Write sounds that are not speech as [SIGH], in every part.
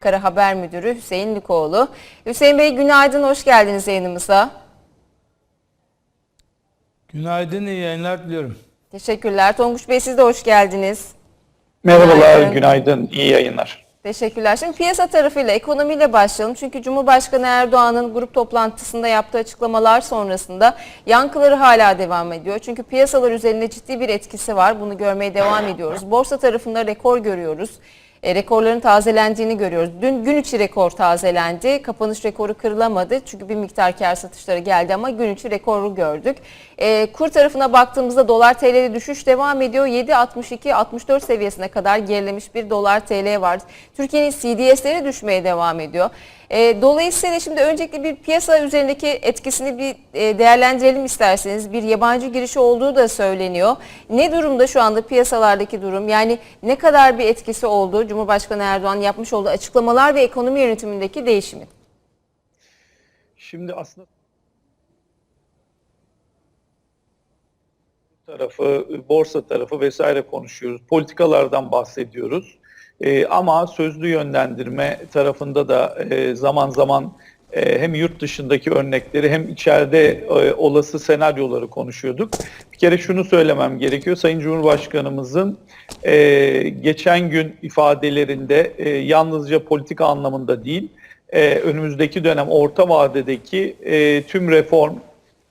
Kara Haber Müdürü Hüseyin Likoğlu. Hüseyin Bey günaydın, hoş geldiniz yayınımıza. Günaydın, iyi yayınlar diliyorum. Teşekkürler. Tonguç Bey siz de hoş geldiniz. Merhabalar, Günaydın. günaydın, iyi yayınlar. Teşekkürler. Şimdi piyasa tarafıyla, ekonomiyle başlayalım. Çünkü Cumhurbaşkanı Erdoğan'ın grup toplantısında yaptığı açıklamalar sonrasında yankıları hala devam ediyor. Çünkü piyasalar üzerinde ciddi bir etkisi var. Bunu görmeye devam ediyoruz. Borsa tarafında rekor görüyoruz. E, rekorların tazelendiğini görüyoruz. Dün gün içi rekor tazelendi. Kapanış rekoru kırılamadı. Çünkü bir miktar kar satışları geldi ama gün içi rekoru gördük. E, kur tarafına baktığımızda dolar TL'de düşüş devam ediyor. 7.62-64 seviyesine kadar gerilemiş bir dolar TL var. Türkiye'nin CDS'leri düşmeye devam ediyor. E, dolayısıyla şimdi öncelikle bir piyasa üzerindeki etkisini bir e, değerlendirelim isterseniz. Bir yabancı girişi olduğu da söyleniyor. Ne durumda şu anda piyasalardaki durum? Yani ne kadar bir etkisi oldu Cumhurbaşkanı Erdoğan yapmış olduğu açıklamalar ve ekonomi yönetimindeki değişimi? Şimdi aslında tarafı, borsa tarafı vesaire konuşuyoruz. Politikalardan bahsediyoruz. Ee, ama sözlü yönlendirme tarafında da e, zaman zaman e, hem yurt dışındaki örnekleri hem içeride e, olası senaryoları konuşuyorduk. Bir kere şunu söylemem gerekiyor. Sayın Cumhurbaşkanımızın e, geçen gün ifadelerinde e, yalnızca politika anlamında değil, e, önümüzdeki dönem orta vadedeki e, tüm reform,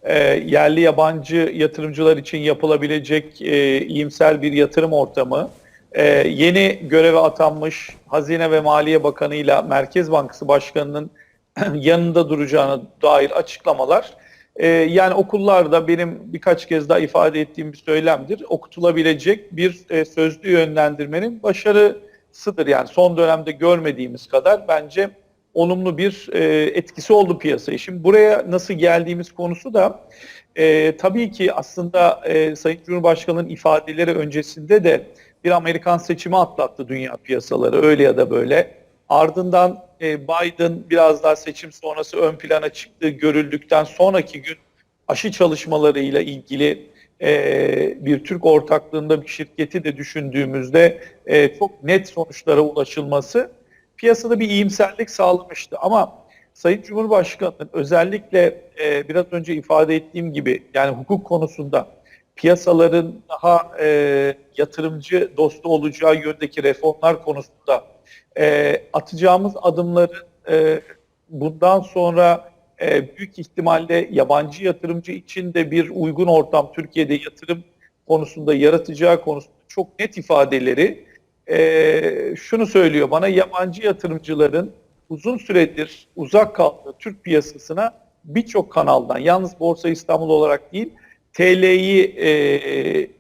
e, yerli yabancı yatırımcılar için yapılabilecek e, iyimser bir yatırım ortamı, e, yeni göreve atanmış Hazine ve Maliye Bakanı ile Merkez Bankası Başkanı'nın [CLEARS THROAT] yanında duracağına dair açıklamalar, e, yani okullarda benim birkaç kez daha ifade ettiğim bir söylemdir, okutulabilecek bir e, sözlü yönlendirmenin başarısıdır. Yani son dönemde görmediğimiz kadar bence olumlu bir e, etkisi oldu piyasaya. Şimdi buraya nasıl geldiğimiz konusu da e, tabii ki aslında e, Sayın Cumhurbaşkanı'nın ifadeleri öncesinde de bir Amerikan seçimi atlattı dünya piyasaları öyle ya da böyle. Ardından e, Biden biraz daha seçim sonrası ön plana çıktığı görüldükten sonraki gün aşı çalışmalarıyla ilgili e, bir Türk ortaklığında bir şirketi de düşündüğümüzde e, çok net sonuçlara ulaşılması piyasada bir iyimserlik sağlamıştı. Ama Sayın Cumhurbaşkanı'nın özellikle e, biraz önce ifade ettiğim gibi yani hukuk konusunda piyasaların daha e, yatırımcı dostu olacağı yöndeki reformlar konusunda e, atacağımız adımların e, bundan sonra e, büyük ihtimalle yabancı yatırımcı için de bir uygun ortam Türkiye'de yatırım konusunda yaratacağı konusunda çok net ifadeleri e, şunu söylüyor bana yabancı yatırımcıların uzun süredir uzak kaldığı Türk piyasasına birçok kanaldan yalnız Borsa İstanbul olarak değil TL'yi e,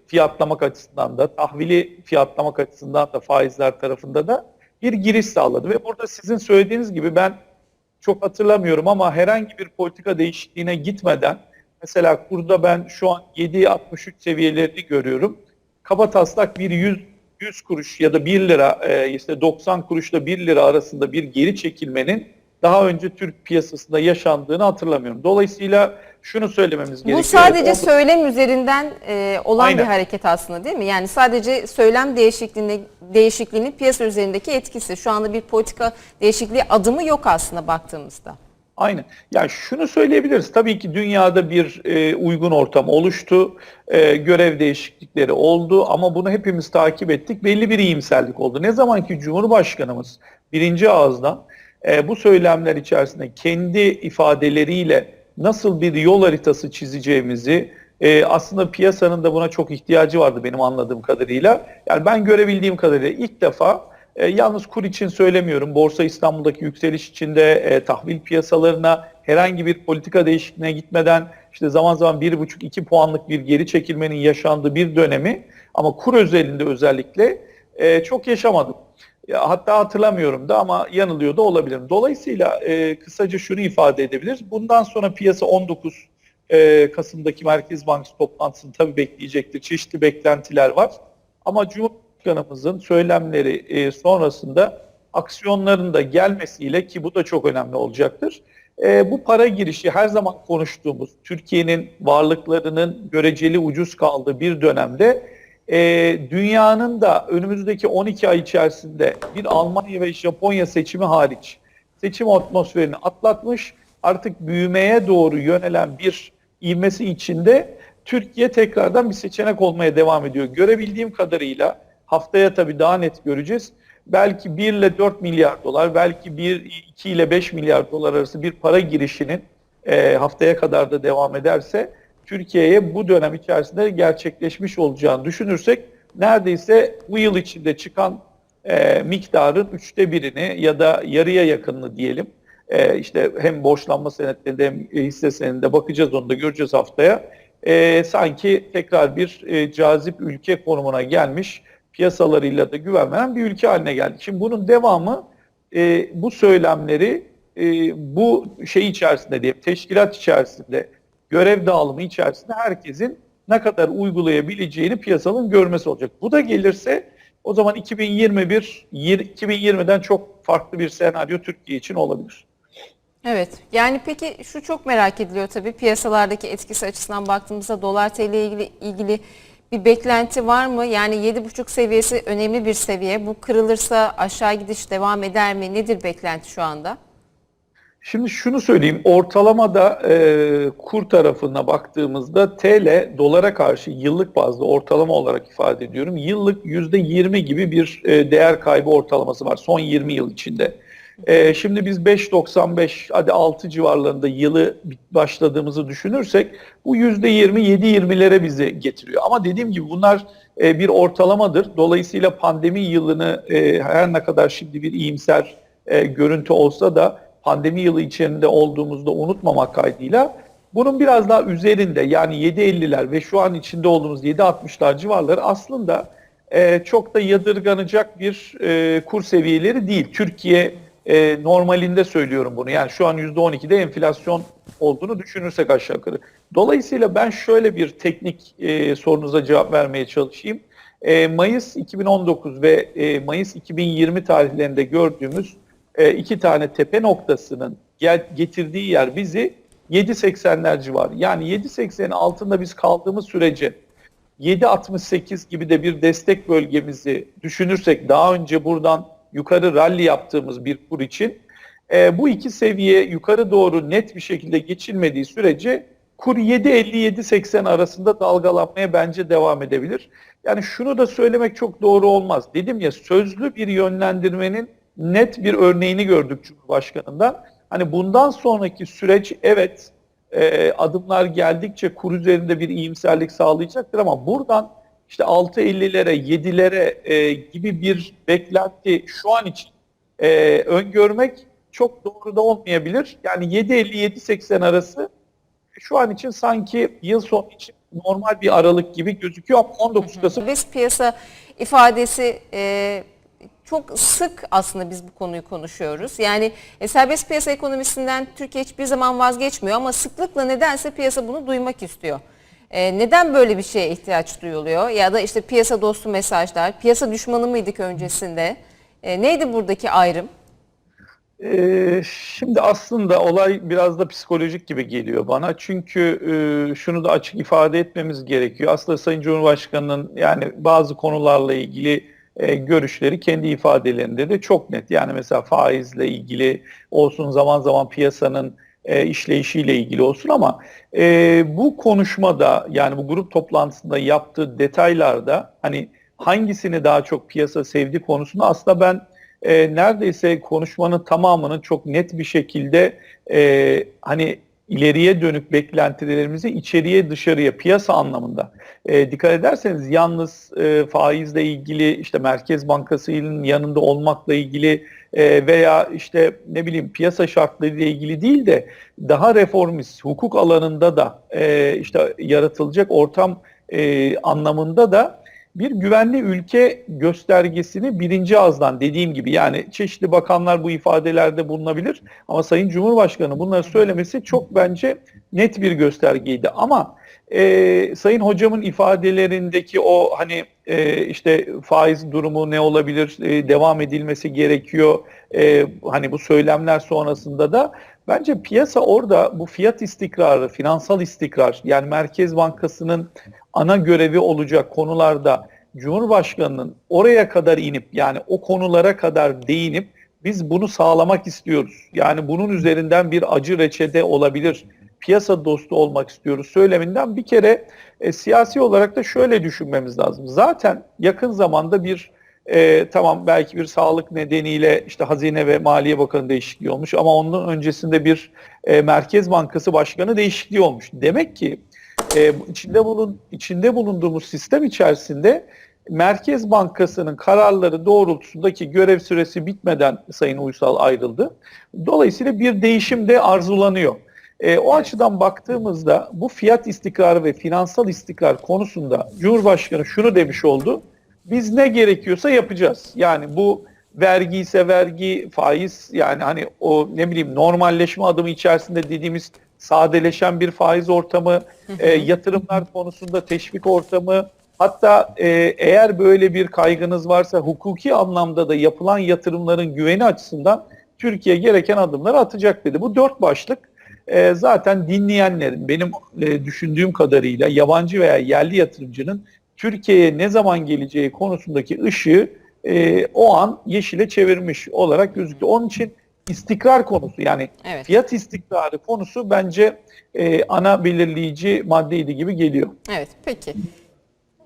fiyatlamak açısından da tahvili fiyatlamak açısından da faizler tarafında da bir giriş sağladı ve burada sizin söylediğiniz gibi ben çok hatırlamıyorum ama herhangi bir politika değişikliğine gitmeden mesela kurda ben şu an 7.63 seviyelerini görüyorum. Kaba taslak bir 100 100 kuruş ya da 1 lira e, işte 90 kuruşla 1 lira arasında bir geri çekilmenin daha önce Türk piyasasında yaşandığını hatırlamıyorum. Dolayısıyla şunu söylememiz gerekiyor. Bu sadece Orada- söylem üzerinden e, olan Aynen. bir hareket aslında değil mi? Yani sadece söylem değişikliğini, değişikliğinin piyasa üzerindeki etkisi. Şu anda bir politika değişikliği adımı yok aslında baktığımızda. Aynen. Ya şunu söyleyebiliriz. Tabii ki dünyada bir e, uygun ortam oluştu. E, görev değişiklikleri oldu ama bunu hepimiz takip ettik. Belli bir iyimserlik oldu. Ne zaman ki Cumhurbaşkanımız birinci ağızdan e, bu söylemler içerisinde kendi ifadeleriyle nasıl bir yol haritası çizeceğimizi e, aslında piyasanın da buna çok ihtiyacı vardı benim anladığım kadarıyla. Yani ben görebildiğim kadarıyla ilk defa e, yalnız kur için söylemiyorum. Borsa İstanbul'daki yükseliş içinde e, tahvil piyasalarına herhangi bir politika değişikliğine gitmeden işte zaman zaman 1,5-2 puanlık bir geri çekilmenin yaşandığı bir dönemi ama kur özelinde özellikle e, çok yaşamadım. Ya, hatta hatırlamıyorum da ama yanılıyor da olabilirim. Dolayısıyla e, kısaca şunu ifade edebiliriz. Bundan sonra piyasa 19 e, Kasım'daki Merkez Bankası toplantısını tabii bekleyecektir. Çeşitli beklentiler var. Ama Cumhurbaşkanımızın söylemleri e, sonrasında aksiyonların da gelmesiyle ki bu da çok önemli olacaktır. E, bu para girişi her zaman konuştuğumuz Türkiye'nin varlıklarının göreceli ucuz kaldığı bir dönemde e, dünyanın da önümüzdeki 12 ay içerisinde bir Almanya ve Japonya seçimi hariç seçim atmosferini atlatmış artık büyümeye doğru yönelen bir ivmesi içinde Türkiye tekrardan bir seçenek olmaya devam ediyor. Görebildiğim kadarıyla haftaya tabii daha net göreceğiz. Belki 1 ile 4 milyar dolar, belki 1, 2 ile 5 milyar dolar arası bir para girişinin e, haftaya kadar da devam ederse Türkiye'ye bu dönem içerisinde gerçekleşmiş olacağını düşünürsek neredeyse bu yıl içinde çıkan e, miktarın üçte birini ya da yarıya yakınını diyelim. E, işte hem borçlanma senetlerinde hem hisse senedinde bakacağız onu da göreceğiz haftaya. E, sanki tekrar bir e, cazip ülke konumuna gelmiş piyasalarıyla da güven veren bir ülke haline geldik. Şimdi bunun devamı e, bu söylemleri e, bu şey içerisinde diye teşkilat içerisinde görev dağılımı içerisinde herkesin ne kadar uygulayabileceğini piyasanın görmesi olacak. Bu da gelirse o zaman 2021 2020'den çok farklı bir senaryo Türkiye için olabilir. Evet. Yani peki şu çok merak ediliyor tabii piyasalardaki etkisi açısından baktığımızda dolar TL ile ilgili, ilgili bir beklenti var mı? Yani 7,5 seviyesi önemli bir seviye. Bu kırılırsa aşağı gidiş devam eder mi? Nedir beklenti şu anda? Şimdi şunu söyleyeyim, ortalamada e, kur tarafına baktığımızda TL dolara karşı yıllık bazda ortalama olarak ifade ediyorum. Yıllık %20 gibi bir e, değer kaybı ortalaması var son 20 yıl içinde. E, şimdi biz 5.95 hadi 6 civarlarında yılı başladığımızı düşünürsek bu %20 7.20'lere bizi getiriyor. Ama dediğim gibi bunlar e, bir ortalamadır. Dolayısıyla pandemi yılını e, her ne kadar şimdi bir iyimser e, görüntü olsa da pandemi yılı içerisinde olduğumuzda unutmamak kaydıyla bunun biraz daha üzerinde yani 7.50'ler ve şu an içinde olduğumuz 7.60'lar civarları aslında e, çok da yadırganacak bir e, kur seviyeleri değil. Türkiye e, normalinde söylüyorum bunu. Yani şu an %12'de enflasyon olduğunu düşünürsek aşağı yukarı. Dolayısıyla ben şöyle bir teknik e, sorunuza cevap vermeye çalışayım. E, Mayıs 2019 ve e, Mayıs 2020 tarihlerinde gördüğümüz e, iki tane tepe noktasının gel, getirdiği yer bizi 7.80'ler civarı. Yani 7.80'in altında biz kaldığımız sürece 7.68 gibi de bir destek bölgemizi düşünürsek daha önce buradan yukarı rally yaptığımız bir kur için e, bu iki seviye yukarı doğru net bir şekilde geçilmediği sürece kur 7.50-7.80 arasında dalgalanmaya bence devam edebilir. Yani şunu da söylemek çok doğru olmaz. Dedim ya sözlü bir yönlendirmenin net bir örneğini gördük Cumhurbaşkanı'ndan. Hani bundan sonraki süreç evet e, adımlar geldikçe kur üzerinde bir iyimserlik sağlayacaktır ama buradan işte 6.50'lere 7'lere e, gibi bir beklenti şu an için e, öngörmek çok doğru da olmayabilir. Yani 7.50-7.80 arası şu an için sanki yıl sonu için normal bir aralık gibi gözüküyor ama 19 Kasım Serbest piyasa ifadesi e, çok sık aslında biz bu konuyu konuşuyoruz. Yani e, serbest piyasa ekonomisinden Türkiye hiçbir zaman vazgeçmiyor ama sıklıkla nedense piyasa bunu duymak istiyor. E, neden böyle bir şeye ihtiyaç duyuluyor? Ya da işte piyasa dostu mesajlar, piyasa düşmanı mıydık öncesinde? E, neydi buradaki ayrım? Ee, şimdi aslında olay biraz da psikolojik gibi geliyor bana. Çünkü e, şunu da açık ifade etmemiz gerekiyor. Aslında Sayın Cumhurbaşkanı'nın yani bazı konularla ilgili e, görüşleri kendi ifadelerinde de çok net. Yani mesela faizle ilgili olsun zaman zaman piyasanın e, işleyişiyle ilgili olsun ama e, bu konuşmada yani bu grup toplantısında yaptığı detaylarda hani hangisini daha çok piyasa sevdi konusunda aslında ben e, neredeyse konuşmanın tamamını çok net bir şekilde e, hani ileriye dönük beklentilerimizi içeriye dışarıya piyasa anlamında e, dikkat ederseniz yalnız e, faizle ilgili işte Merkez Bankası'nın yanında olmakla ilgili e, veya işte ne bileyim piyasa şartları ile ilgili değil de daha reformist hukuk alanında da e, işte yaratılacak ortam e, anlamında da bir güvenli ülke göstergesini birinci ağızdan dediğim gibi yani çeşitli bakanlar bu ifadelerde bulunabilir ama Sayın Cumhurbaşkanı bunları söylemesi çok bence net bir göstergeydi ama e, Sayın Hocam'ın ifadelerindeki o hani e, işte faiz durumu ne olabilir e, devam edilmesi gerekiyor e, hani bu söylemler sonrasında da bence piyasa orada bu fiyat istikrarı finansal istikrar yani Merkez Bankası'nın ana görevi olacak konularda Cumhurbaşkanının oraya kadar inip yani o konulara kadar değinip biz bunu sağlamak istiyoruz. Yani bunun üzerinden bir acı reçete olabilir. Piyasa dostu olmak istiyoruz söyleminden bir kere e, siyasi olarak da şöyle düşünmemiz lazım. Zaten yakın zamanda bir e, tamam belki bir sağlık nedeniyle işte Hazine ve Maliye Bakanı değişikliği olmuş ama onun öncesinde bir e, Merkez Bankası Başkanı değişikliği olmuş. Demek ki e, içinde bulun içinde bulunduğumuz sistem içerisinde Merkez Bankası'nın kararları doğrultusundaki görev süresi bitmeden Sayın Uysal ayrıldı. Dolayısıyla bir değişim de arzulanıyor. E, o açıdan baktığımızda bu fiyat istikrarı ve finansal istikrar konusunda Cumhurbaşkanı şunu demiş oldu. Biz ne gerekiyorsa yapacağız. Yani bu vergi ise vergi, faiz yani hani o ne bileyim normalleşme adımı içerisinde dediğimiz sadeleşen bir faiz ortamı, e, yatırımlar konusunda teşvik ortamı, hatta e, eğer böyle bir kaygınız varsa hukuki anlamda da yapılan yatırımların güveni açısından Türkiye gereken adımları atacak dedi. Bu dört başlık e, zaten dinleyenlerin benim e, düşündüğüm kadarıyla yabancı veya yerli yatırımcının Türkiye'ye ne zaman geleceği konusundaki ışığı e, o an yeşile çevirmiş olarak gözüküyor. Onun için istikrar konusu yani Evet. fiyat istikrarı konusu bence e, ana belirleyici maddeydi gibi geliyor. Evet, peki.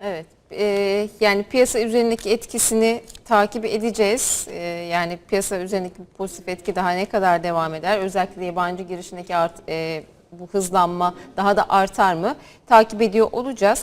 Evet, e, yani piyasa üzerindeki etkisini takip edeceğiz. E, yani piyasa üzerindeki pozitif etki daha ne kadar devam eder? Özellikle yabancı girişindeki art, e, bu hızlanma daha da artar mı? Takip ediyor olacağız.